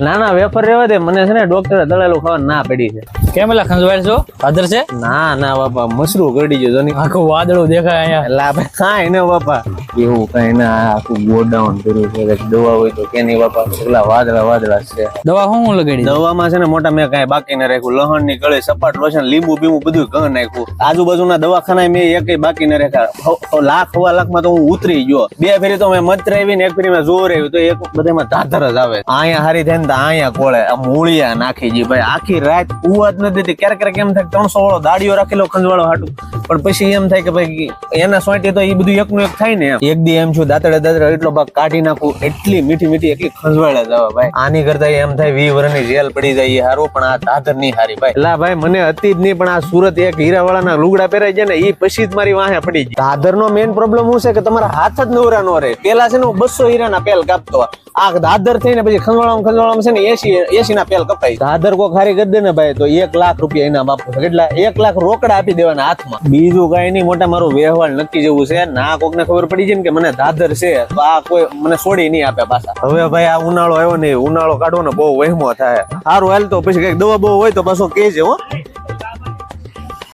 ના ના વેફર રેવા દે. મને છે ને ડોક્ટરે દળેલું ખાવા ના પડી છે. કેમ એલા ખંજવાળ છો? ફાધર છે? ના ના બાપા મસરું કરડી જોની આખું વાદળું દેખાય અહીંયા. એટલે આપણે કાંઈ ને બાપા. એવું કઈ ના આખું ગોડાઉન કર્યું છે. કે દવા હોય તો કેની બાપા પેલા વાદળા વાદળા છે. દવા હું લગાડી દવામાં છે ને મોટા મેં કઈ બાકી ના રાખ્યું. લહણની ગળે સપાટ લોશન લીંબુ બીંબુ બધું ઘર નાખ્યું. આજુબાજુના દવાખાના મેં એક બાકી ના રાખ્યા. લાખ હવા લાખમાં તો હું ઉતરી ગયો. બે ફેરી તો મેં મત આવી ને એક ફેરી મેં જોર આવ્યું. તો એક બધામાં ધાધર જ આવે. અહીંયા હારી થાય ને તો અહીંયા કોળે આ મૂળિયા નાખી જી ભાઈ આખી રાત ઉવાત નથી દેતી ક્યારેક ક્યારેક એમ થાય ત્રણસો વાળો દાડીઓ રાખેલો ખંજવાળો હાટું. પણ પછી એમ થાય કે ભાઈ, એના સોંટે તો એ બધું એકનું એક થાય ને એક દી એમ છું, દાતડે દાતડે એટલો ભાગ કાઢી નાખું, એટલી મીઠી મીઠી, એટલી ખંજવાળે જવા ભાઈ. આની કરતા એમ થાય વી વર્ષની જેલ પડી જાય, એ હારું, પણ આ દાદર નહીં હારી ભાઈ. લા ભાઈ, મને હતી જ નહીં પણ આ સુરત એક હીરાવાળાના લુગડા પહેરાય છે ને એ પછી જ મારી વાહે પડી જાય. દાદર નો મેઇન પ્રોબ્લેમ શું છે કે તમારા હાથ જ નવરા નો રહે. પેલા છે ને હું બસો હીરાના પેલ કાપતો આ દાદર થઈને પછી ખંજવાળામાં ખંજવાળામાં છે ને એસી એસી ના પેલ કપાય દાદર કો ખારી કરી દે ને ભાઈ તો એક લાખ રૂપિયા એના બાપુ કેટલા? એક લાખ રોકડા આપી દેવાના હાથમાં. બીજું કઈ નહીં મોટા મારું વ્યવહાર નક્કી જેવું છે. ના કોક ને ખબર પડી જાય ને કે મને દાદર છે તો આ કોઈ મને છોડી નહીં આપે પાછા. હવે ભાઈ આ ઉનાળો આવ્યો નહીં ઉનાળો કાઢવો ને બહુ વહેમો થાય. સારું હાલ તો પછી કંઈક દવા બહુ હોય તો પાછો કહેજે હો.